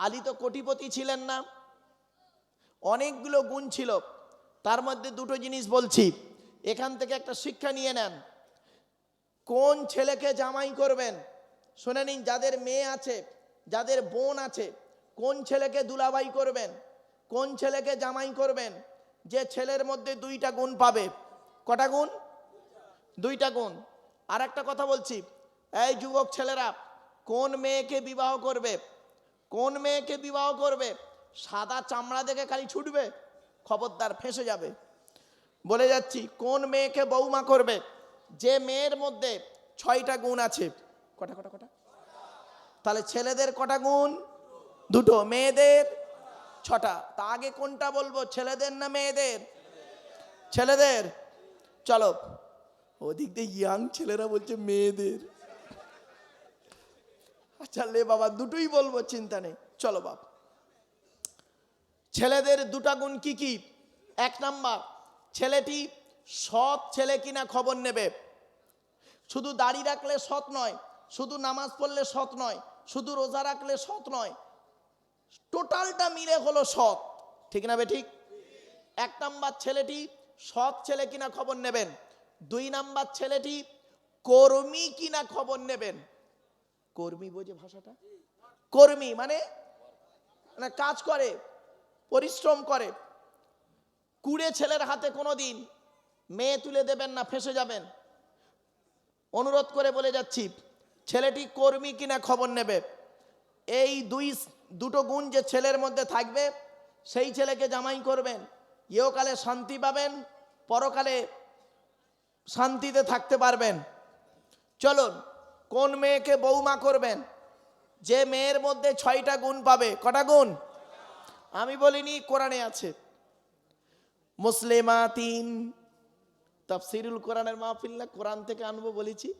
আলী তো কোটিপতি ছিলেন না। অনেকগুলো গুণ ছিল। তার মধ্যে দুটো জিনিস বলছি। এখান থেকে একটা শিক্ষা নিয়ে নেন। কোন ছেলেকে জামাই করবেন? শুনে নিন, যাদের মেয়ে আছে, যাদের বোন আছে, কোন ছেলেকে দুলাবাই করবেন? কোন ছেলেকে জামাই করবেন? যে ছেলের মধ্যে দুইটা গুণ পাবে। কটা গুণ? দুইটা গুণ। আর একটা কথা বলছি। এই যুবক ছেলেরা, কোন মেয়েকে বিবাহ করবে? কোন মেয়েকে বিবাহ করবে? সাদা চামড়া দেখে খালি ছুটবে, খবরদার ফেসে যাবে। বলে যাচ্ছি, কোন মেয়েকে বৌমা করবে? যে মেয়ের মধ্যে ছয়টা গুণ আছে। কটা কটা কটা? তাহলে ছেলেদের কটা গুণ? দুটো। মেয়েদের ছটা। তা আগে কোনটা বলব? ছেলেদের না মেয়েদের? ছেলেদের। চলো। ওদিক দিয়ে ইয়াং ছেলেরা বলছে মেয়েদের। আচ্ছা লে বাবা, দুটোই বলব, চিন্তা নেই। চলো বাপ। ছেলেদের দুটা গুণ কি কি? এক নাম্বার, ছেলেটি সৎ ছেলে কিনা খবর নেবে। শুধু দাড়ি রাখলে সৎ নয়, শুধু নামাজ পড়লে সৎ নয়, শুধু রোজা রাখলে সৎ নয়, টোটালটা মিলে হলো সৎ। ঠিক না ঠিক? এক নাম্বার ছেলেটি সৎ ছেলে কিনা খবর নেবেন। দুই নাম্বার ছেলেটি কর্মী কিনা খবর নেবেন। কর্মী বোঝে ভাষাটা? কর্মী মানে? মানে কাজ করে, পরিশ্রম করে। কুড়ে ছেলের হাতে কোনো দিন মেয়ে তুলে দেবেন না, ফেসে যাবেন। অনুরোধ করে বলে যাচ্ছি, ছেলেটি কর্মী কিনা খবর নেবে। এই দুই, দুটো গুণ যে ছেলের মধ্যে থাকবে, সেই ছেলেকে জামাই করবেন। ইহকালে শান্তি পাবেন, পরকালে শান্তিতে থাকতে পারবেন। চলুন কোন মেয়েকে বৌমা করবেন? যে মেয়ের মধ্যে ছয়টা গুণ পাবে। কটা গুণ? আমি বলিনি, কোরআনে আছে। মুসলিমা তিন তাফসিরুল কোরআনের মাহফিল না? কোরআন থেকে আনব বলেছি।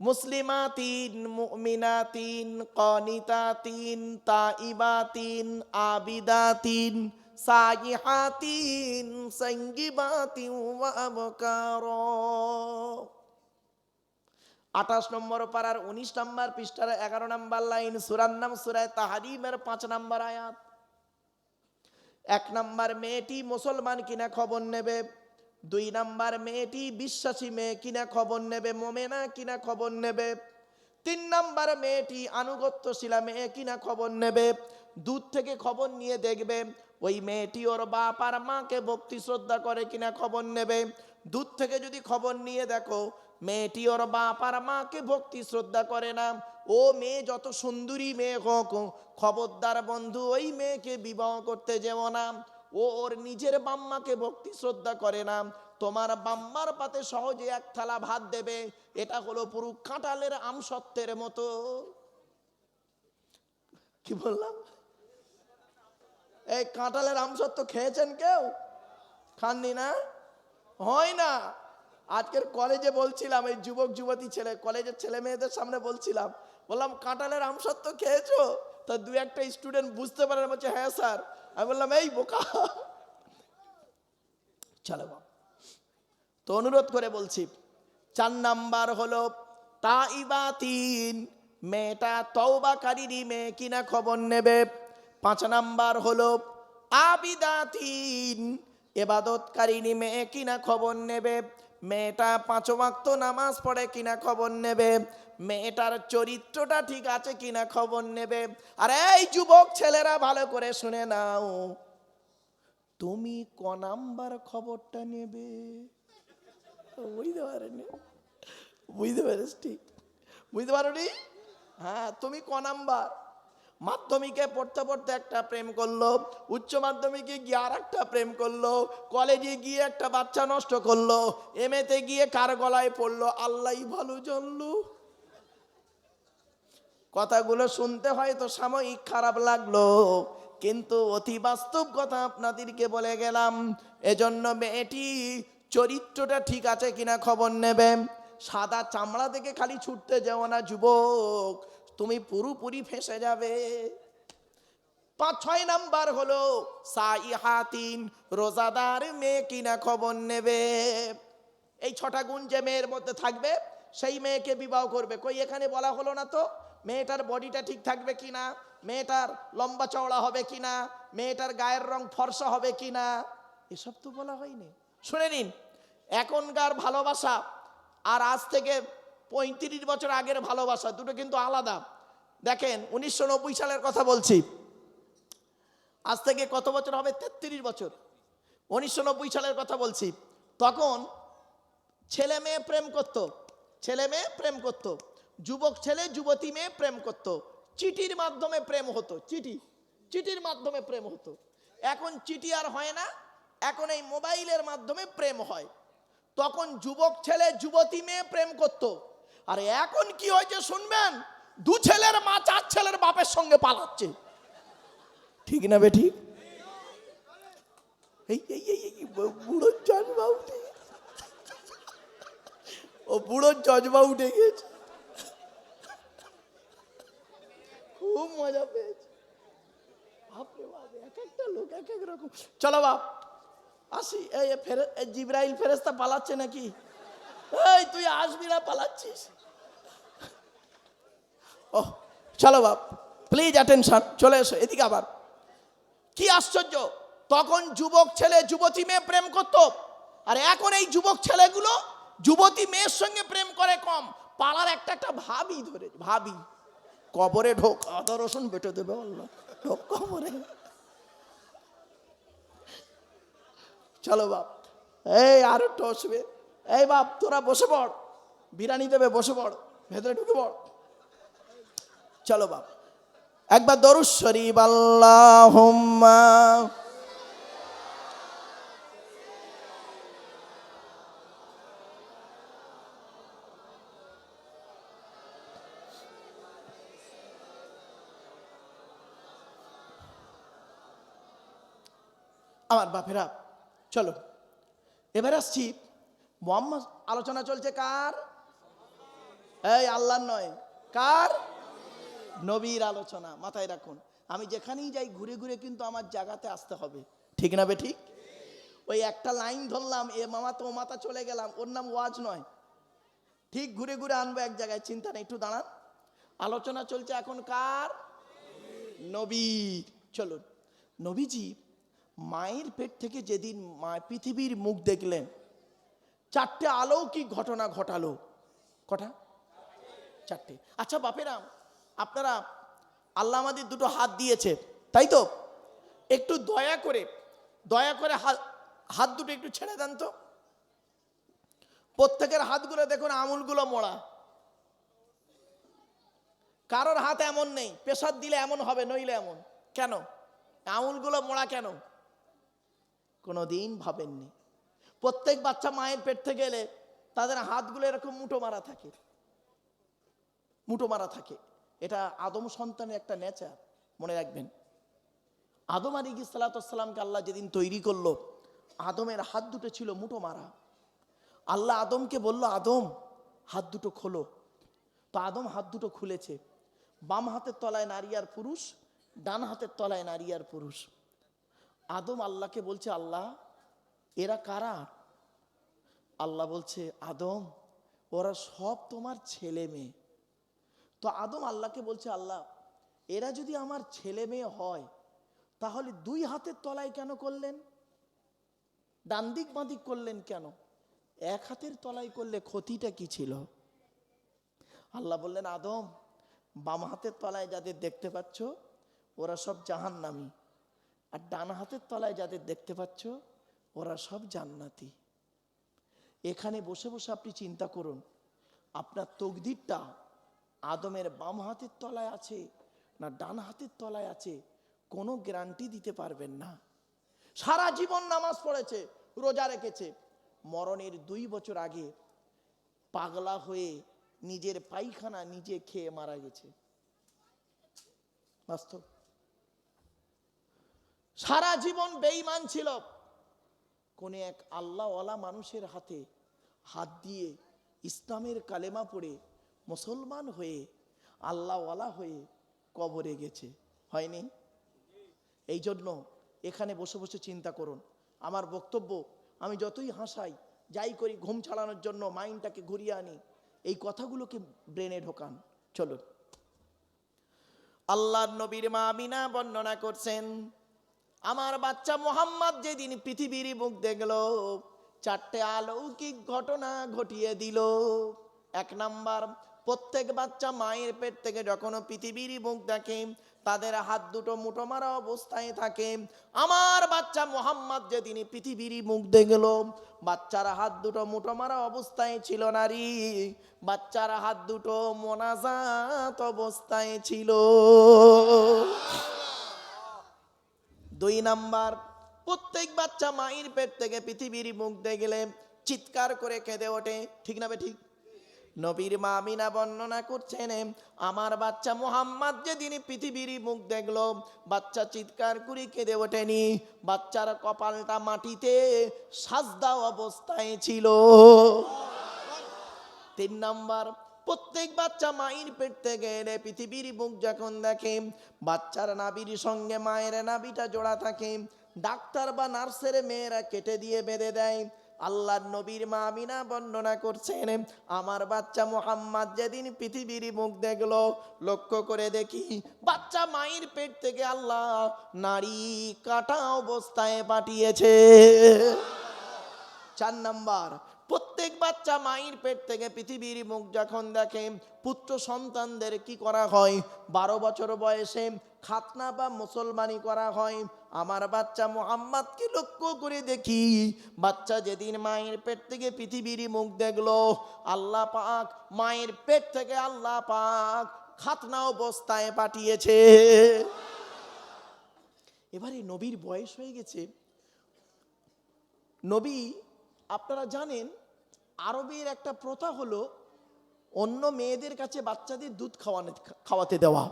মুসলিমা তিন মিনা তিন কনিতা মুসলিমাতিন, মুমিনাতিন, কনিতাতিন, তাইবাতিন, আবিদাতিন, সাইহাতিন সঙ্গিবাতিন ওয়া আবকারা। আঠাশ নম্বর পাড়ার উনিশ নম্বর পৃষ্ঠার এগারো নম্বর লাইন, সুরার নাম সুরায় তাহারিমের পাঁচ নম্বর আয়াত। এক নম্বর মেয়েটি মুসলমান কিনা খবর নেবে, দুই নাম্বার মেয়েটি বিশ্বাসী মেয়ে কিনা খবর নেবে, মোমেনা কিনা খবর নেবে, তিন নাম্বার মেয়েটি আনুগত্যশীলা মেয়ে কিনা খবর নেবে, দূর থেকে খবর নিয়ে দেখবে ওই মেয়েটি ওর বাপ আর মাকে ভক্তি শ্রদ্ধা করে কিনা খবর নেবে, দূর থেকে যদি খবর নিয়ে দেখো মেয়েটি ওর বাপ আর মাকে ভক্তি শ্রদ্ধা করে না। ও মেয়ে যত সুন্দরী মেয়ে হোক, খবরদার বন্ধু ওই মেয়েকে বিবাহ করতে যেও না। ও ওর নিজের বাম্মাকে ভক্তি শ্রদ্ধা করে না। তোমার বাম্মার পাতে সহজে এক থালা ভাত দেবে। এটা হলো পুরো কাঁঠালের আমসত্বের মতো। কি বললাম? এই কাঁঠালের আমসত্ব খেয়েছেন কেউ? খাননি না? হয় না। আজকের কলেজে বলছিলাম, এই যুবক, যুবতী ছেলে, কলেজের ছেলে মেয়েদের সামনে বলছিলাম, বললাম, কাঁঠালের আমসত্ব খেয়েছো? তা দু একটা স্টুডেন্ট বুঝতে পারে না, বলছে হ্যাঁ স্যার। আমি বললাম, এই বোকা। চলো। তো অনুরোধ করে বলছি, চার নাম্বার হলো তাইবা তিন মেয়েটা তওবাকারীরই মেয়ে কিনা খবর নেবে? পাঁচ নাম্বার হলো আবিদা তিন এবাদতকারিনী মেয়ে কিনা খবর নেবে? মেয়েটা পাঁচ ওয়াক্ত নামাজ পড়ে কিনা খবর নেবে? মেয়েটার চরিত্রটা ঠিক আছে কিনা খবর নেবে? আর এই যুবক ছেলেরা ভালো করে শুনে নাও। তুমি ক নাম্বার খবরটা নেবে? বুঝতে পারেনি। বুঝতে পারিস ঠিক। বুঝতে পারোনি? হ্যাঁ তুমি ক নাম্বার? মাধ্যমিকে পড়তে পড়তে একটা প্রেম করল, উচ্চ মাধ্যমিকে গিয়ে আর একটা প্রেম করল, কলেজে গিয়ে একটা বাচ্চা নষ্ট করল, এমএতে গিয়ে কার গলায় পড়ল, আল্লাহ ভালো জানলো। কথাগুলো শুনতে হয়তো সাময়িক খারাপ লাগল, কিন্তু অতি বাস্তব কথা আপনাদেরকে বলে গেলাম, এজন্য মেয়েটি চরিত্রটা ঠিক আছে কিনা খবর নেবে। সাদা চামড়া থেকে খালি ছুটতে যাও না, যুবক। তুমি পুরোপুরি ফেসে যাবে। পাঁচ, ছয় নাম্বার হলো, সাইহাতিন রোজাদার মেয়ে কিনা খবর নেবে। এই ছটা গুণ যে মেয়ের মধ্যে থাকবে, সেই মেয়েকে বিবাহ করবে। কই, এখানে বলা হলো না তো? মেয়েটার বডিটা ঠিক থাকবে কি না মেয়েটার লম্বা চওড়া হবে কি না মেয়েটার গায়ের রং ফর্সা হবে কি না এসব তো বলা হয়নি। শুনে নিন, এখনকার ভালোবাসা আর আজ থেকে পঁয়ত্রিশ বছর আগের ভালোবাসা, দুটো কিন্তু আলাদা। দেখেন, উনিশশো নব্বই সালের কথা বলছি। আজ থেকে কত বছর হবে? তেত্রিশ বছর। উনিশশো নব্বই সালের কথা বলছি। তখন ছেলে মেয়ে প্রেম করত, ছেলে মেয়ে প্রেম করত, যুবক ছেলে, যুবতী মেয়ে প্রেম করত, চিঠির মাধ্যমে প্রেম হতো, চিঠি, চিঠির মাধ্যমে প্রেম হতো। এখন চিঠি আর হয় না, এখন এই মোবাইলের মাধ্যমে প্রেম হয়। তখন যুবক ছেলে, যুবতী মেয়ে প্রেম করত। আর এখন কি হয়েছে শুনবেন? দু ছেলের মা, চার ছেলের বাপের সঙ্গে পালাচ্ছে। ঠিক না বেঠি এই এই এই বুড়োর জন্মা উঠে। ও বুড়োর জজবা উঠে গেছে। খুব মজা পেয়েছে। বাপরে বাপ, এক একটা লোক, এক এক রকম। চলো বাপ, আসি। এই ফেরে জিব্রাইল ফেরেস্তা পালাচ্ছে নাকি? এই, তুই আসবি না, পালাচ্ছিস। ও চলো বাপ প্লিজ অ্যাটেনশন চলে এসো, এদিকে আবার। কি আশ্চর্য, তখন যুবক ছেলে যুবতী মেয়ে প্রেম করত, আর এখন এই যুবক ছেলেগুলো যুবতী মেয়ের সঙ্গে প্রেম করে কম। পাড়ার একটা একটা ভাবি ধরে, ভাবি, কবরে ঢোক, আদা রসুন বেটে দেবে বলল, ঢোক কবরে। চলো বাপ, এই আর একটু আসবে এই বাপ, তোরা বসে পড় বিরিয়ানি দেবে, বসে পড়, ভেতরে ঢুকে পড়। চলো বাপ। একবার দরুদ শরীফ, আল্লাহুম্মা। আমার বাপেরা, চলো। এবার আসছি। মোহাম্মদ, আলোচনা চলছে কার? এই আল্লাহর নয়। কার? নবীর আলোচনা মাথায় রাখুন। আমি যেখানেই যাই ঘুরে ঘুরে কিন্তু আমার জায়গাতে আসতে হবে। ঠিক না বে ঠিক? ওই একটা লাইন ধরলাম, এ মামা তো মাথা চলে গেলাম, ওর নাম ওয়াজ নয়। ঠিক ঘুরে ঘুরে আনব এক জায়গায়, চিন্তা নেই, একটু দাঁড়ান। আলোচনা চলছে এখন কার? নবী চলুন। নবীজি মায়ের পেট থেকে যেদিন মা পৃথিবীর মুখ দেখলেন, চারটে অলৌকিক ঘটনা ঘটালো। কটা? চারটে। আচ্ছা বাপেরাম আপনারা আল্লাহ আমাদের দুটো হাত দিয়েছে, তাই তো? একটু দয়া করে দয়া করে হাত হাত দুটো একটু ছেড়ে দেন তো। প্রত্যেকের হাতগুলো দেখুন আঙুলগুলো মোড়া। কারোর হাত এমন নেই প্রেশার দিলে এমন হবে, নইলে এমন। কেন? আঙুলগুলো মোড়া কেন? কোনো দিন ভাবেননি। প্রত্যেক বাচ্চা মায়ের পেট থেকে তাদের হাতগুলো এরকম মুঠো মারা থাকে। মুঠো মারা থাকে। এটা আদম সন্তানের একটা নেচার মনে রাখবেন। আদম আলী সালাতামকে আল্লাহ যেদিন তৈরি করল, আদমের হাত দুটো ছিল মুঠো মারা। আল্লাহ আদমকে বলল, আদম, হাত দুটো খোলো। তো আদম হাত দুটো খুলেছে। বাম হাতের তলায় নারী আর পুরুষ, ডান হাতের তলায় নারী আর পুরুষ। আদম আল্লাহকে বলছে, আল্লাহ, এরা কারা? আল্লাহ বলছে, আদম, ওরা সব তোমার ছেলে মেয়ে। তো আদম আল্লাহকে বলছে, আল্লাহ, এরা যদি আমার ছেলে মেয়ে হয়, তাহলে দুই হাতের তলায় কেন করলেন? ডান দিক বাঁদিক করলেন কেন? এক হাতের তলায় করলে ক্ষতিটা কি ছিল? আল্লাহ বললেন, আদম, বাম হাতের তলায় যাদের দেখতে পাচ্ছ, ওরা সব জাহান্নামী। আর ডান হাতের তলায় যাদের দেখতে পাচ্ছ, ওরা সব জান্নাতি। এখানে বসে বসে আপনি চিন্তা করুন, আপনার তকদিরটা আদমের বাম হাতের তলায় আছে না ডান হাতের তলায় আছে, কোনো গ্যারান্টি দিতে পারবেন না। সারা জীবন নামাজ পড়েছে, রোজা রেখেছে। মরণের দুই বছর আগে পাগলা হয়ে নিজের পায়খানা নিজে খেয়ে মারা গেছে। বাস্তব। সারা জীবন বেঈমান ছিল। কোন এক আল্লাহওয়ালা মানুষের হাতে হাত দিয়ে ইসলামের কালেমা পড়ে মুসলমান হয়ে, আল্লাহওয়ালা হয়ে কবরে গেছে। হয়নি? এই জন্য এখানে বসে বসে চিন্তা করুন। আমার বক্তব্য, আমি যতই হাসাই, যাই করি, ঘুম ছাড়ানোর জন্য মাইন্ডটাকে ঘুরিয়ে আনি, এই কথাগুলোকে ব্রেনে ঢোকান। চলুন। আল্লাহর নবীর মা আমিনা বর্ণনা করছেন, আমার বাচ্চা মোহাম্মদ যেদিন পৃথিবীর মুখ দেখল, চারটে অলৌকিক ঘটনা ঘটিয়ে দিল। এক নাম্বার প্রত্যেক বাচ্চা মায়ের পেট থেকে যখন পৃথিবীর মুখ দেখে, তাদের হাত দুটো মুঠো মারা অবস্থায় থাকে। আমার বাচ্চা মোহাম্মদ যেদিন পৃথিবীর মুখ দেখল, বাচ্চার হাত দুটো মুঠো মারা অবস্থায় ছিল নারী, বাচ্চার হাত দুটো মোনাজাত অবস্থায় ছিল। দুই নাম্বার, প্রত্যেক বাচ্চা মায়ের পেট থেকে পৃথিবীর মুখ দেখলে চিৎকার করে কেঁদে ওঠে। ঠিক না বে ঠিক? নবীর মা আমিনা বর্ণনা করছেন, আমার বাচ্চা মোহাম্মদ যেদিন পৃথিবীর মুখ দেখল, বাচ্চা চিৎকার করে কেঁদে ওঠেনি। বাচ্চার কপালটা মাটিতে সাজদা অবস্থায় ছিল। তিন নাম্বার, প্রত্যেক বাচ্চা মায়ের পেট থেকে এনে পৃথিবীর মুখ যখন দেখে, বাচ্চার নাবির সঙ্গে মায়ের নাবিটা জোড়া থাকে, ডাক্তার বা নার্সের মেয়েরা কেটে দিয়ে বেঁধে দেয়। আল্লাহর নবীর মা আমিনা বর্ণনা করছেন, আমার বাচ্চা মোহাম্মদ যেদিন পৃথিবীর মুখ দেখল, লক্ষ্য করে দেখি বাচ্চা মায়ের পেট থেকে আল্লাহ নারী কাটা অবস্থায় পাঠিয়েছে। চার নাম্বার, প্রত্যেক বাচ্চা মায়ের পেট থেকে পৃথিবীর মুখ যখন দেখে, পুত্র সন্তানদের কি করা হয়? বারো বছর বয়সে খাতনা বা মুসলমানি করা হয় আমার বাচ্চা মোহাম্মদকে লক্ষ্য করে দেখি। বাচ্চা যেদিন মায়ের পেট থেকে পৃথিবীর মুখ দেখল, আল্লাহ পাক মায়ের পেট থেকে আল্লাহ পাক খাতনা অবস্থায় পাঠিয়েছে। এবারে নবীর বয়স হয়ে গেছে। নবী, আপনারা জানেন, আরবের একটা প্রথা হলো অন্য মেয়েদের কাছে বাচ্চাদের দুধ খাওয়ানো খাওয়াতে দেওয়া।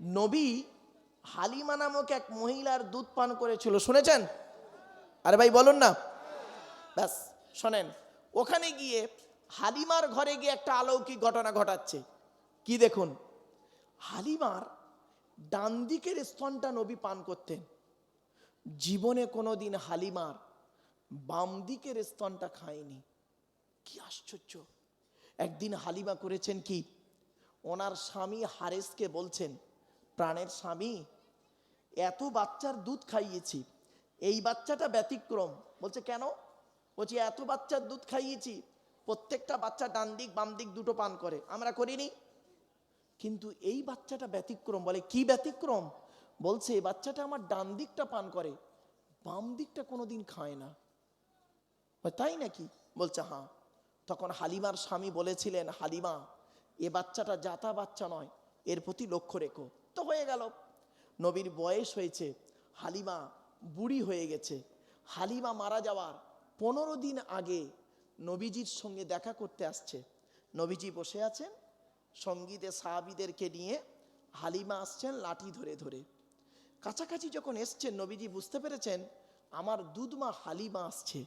নবী হালিমা নামক এক মহিলার দুধ পান করেছিল, শুনেছেন? আরে ভাই, বলুন না। ব্যাস, শোনেন, ওখানে গিয়ে হালিমার ঘরে গিয়ে একটা অলৌকিক ঘটনা ঘটাচ্ছে। কি দেখুন? হালিমার ডান দিকের স্তনটা নবী পান করতেন। জীবনে কোনোদিন হালিমার বাম দিকের স্তনটা খায়নি। কি আশ্চর্য! একদিন হালিমা করেছেন কি? ওনার স্বামী হারেসকে বলছেন, প্রাণের স্বামী এত বাচ্চার দুধ খাইয়েছি, এই বাচ্চাটা ব্যতিক্রম। বলছে, কেন? বলছি, এত বাচ্চার দুধ খাইয়েছি, প্রত্যেকটা বাচ্চা ডান দিক, বাম দিক দুটো পান করে। আমরা করিনি। কিন্তু এই বাচ্চাটা ব্যতিক্রম। বলে, কি ব্যতিক্রম? বলছে এই বাচ্চাটা আমার ডান দিকটা পান করে, বাম দিকটা কোনোদিন খায় না। তাই নাকি? বলছে হ্যাঁ। তখন হালিমার স্বামী বলেছিলেন, হালিমা, এ বাচ্চাটা যাতা বাচ্চা নয়, এর প্রতি লক্ষ্য রেখো। তো হয়ে গেল। নবীর বয়স হয়েছে, হালিমা বুড়ি হয়ে গেছে। হালিমা মারা যাওয়ার পনেরো দিন আগে নবীজির সঙ্গে দেখা করতে আসছে। নবীজি বসে আছেন, সঙ্গীতে সাহাবিদেরকে নিয়ে হালিমা আসছেন লাঠি ধরে ধরে। কাছাকাছি যখন এসছেন, নবীজি বুঝতে পেরেছেন, আমার দুধমা হালিমা আসছে।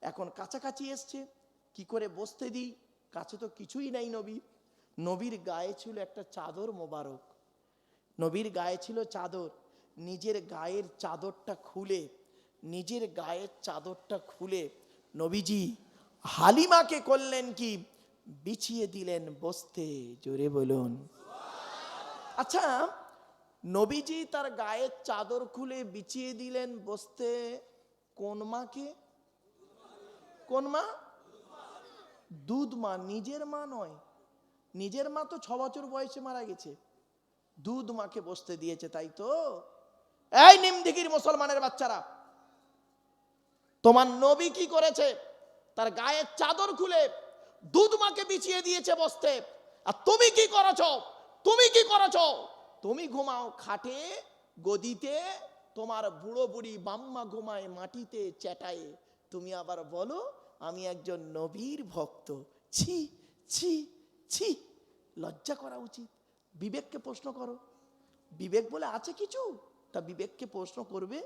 এখন কাছাকাছি এসছে, কি করে বসতে দিই? কাছে তো কিছুই নাই নবী। নবীর গায়ে ছিল একটা চাদর মোবারক। নবীর গায়ে ছিল চাদর। নিজের গায়ের চাদরটা খুলে, নিজের গায়ের চাদরটা খুলে নবীজি হালিমাকে করলেন কি? বিছিয়ে দিলেন বসতে। জোরে বলুন। আচ্ছা নবীজি তার গায়ের চাদর খুলে বিছিয়ে দিলেন বসতে। কোন মাকে? কোন মা? দুধ মা, নিজের মা নয়। নিজের মা তো ছ বছর বয়সে মারা গেছে। দুধ মাকে বসতে দিয়েছে, তাই তো? এই নিমদিগির মুসলমানের বাচ্চারা, তোমার নবী কি করেছে? তার গায়ের চাদর খুলে দুধ মাকে বিছিয়ে দিয়েছে বসতে। আর তুমি কি করেছ? তুমি কি করেছ? তুমি ঘুমাও খাটে, গদিতে, তোমার বুড়ো বুড়ি বাম্মা ঘুমায় মাটিতে চেটায়ে তুমি আবার বলো, আমি একজন নবীর ভক্ত। ছি ছি ছি। লজ্জা করা উচিত। বিবেককে প্রশ্ন করো। বিবেক বলে আছে কিছু, তা বিবেককে প্রশ্ন করবে,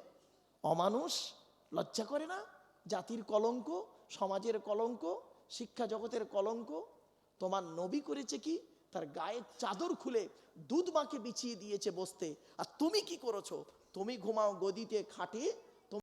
অমানুষ লজ্জা করে না? জাতির কলঙ্ক, সমাজের কলঙ্ক, শিক্ষা জগতের কলঙ্ক, তোমার নবী করেছে কি? তার গায়ের চাদর খুলে দুধ মাকে বিছিয়ে দিয়েছে বসতে। আর তুমি কি করেছ? তুমি ঘুমাও গদিতে খাটে